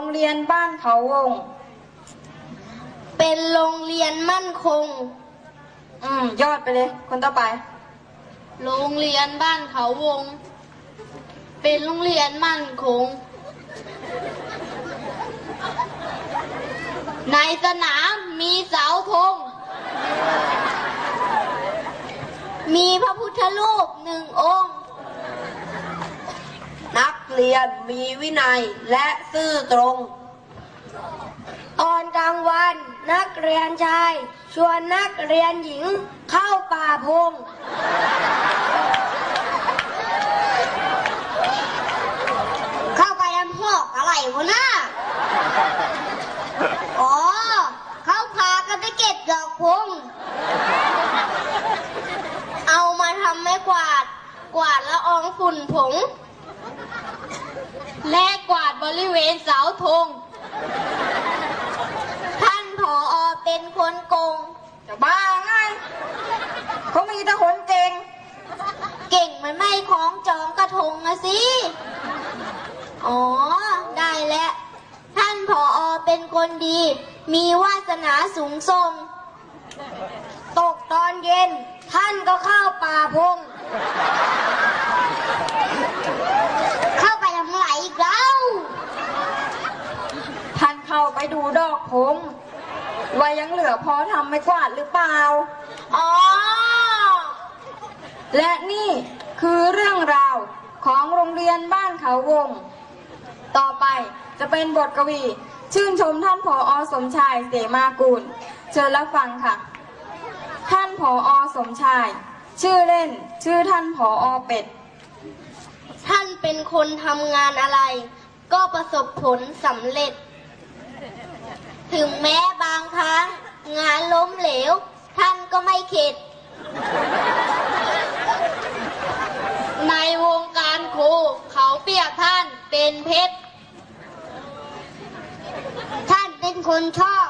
รงเรียนบ้านเขาวง เป็นโรงเรียนมั่นคง อืม ยอดไปเลย คนต่อไป โรงเรียนบ้านเขาวง เป็นโรงเรียนมั่นคง ในสนามมีเสาธงมีพระพุทธรูปหนึ่งองค์ นักเรียนมีวินัยและซื่อตรง ตอนกลางวันนักเรียนชาย ชวนนักเรียนหญิงเข้าป่าพง เข้าไปทำหอกอะไรวะน่าอ๋อ เขาพากันไปเก็บดอกพง เอามาทำไม้กวาด กวาดละอองฝุ่นผง บริเวณเสาธง ท่านผออเป็นคนโกง จะบ้าไงเขามีแต่คนเก่ง เก่งมันไม่คล้องจองกระทงอะสิ อ๋อ ได้แล้ว ท่านผออเป็นคนดี มีวาสนาสูงส่ง ตกตอนเย็น ท่านก็เข้าป่าพง เข้าไปทำไรอีกแล้ว ท่านเข้าไป ดูดอกพงว่ายังเหลือพอทำไม่กวาดหรือเปล่า อ๋อ และนี่คือเรื่องราวของโรงเรียนบ้านเขาวง ต่อไปจะเป็นบทกวี ชื่นชมท่านผออสมชายเสมากุลเชิญรับฟังค่ะ ท่านผออสมชาย ชื่อเล่น ชื่อท่านผออเป็ด ท่านเป็นคนทำงานอะไร ก็ประสบผลสำเร็จ ถึงแม้บางครั้ง งานล้มเหลว ท่านก็ไม่เข็ด ในวงการครูเขาเปรียบท่านเป็นเพชร ท่านเป็นคนชอบ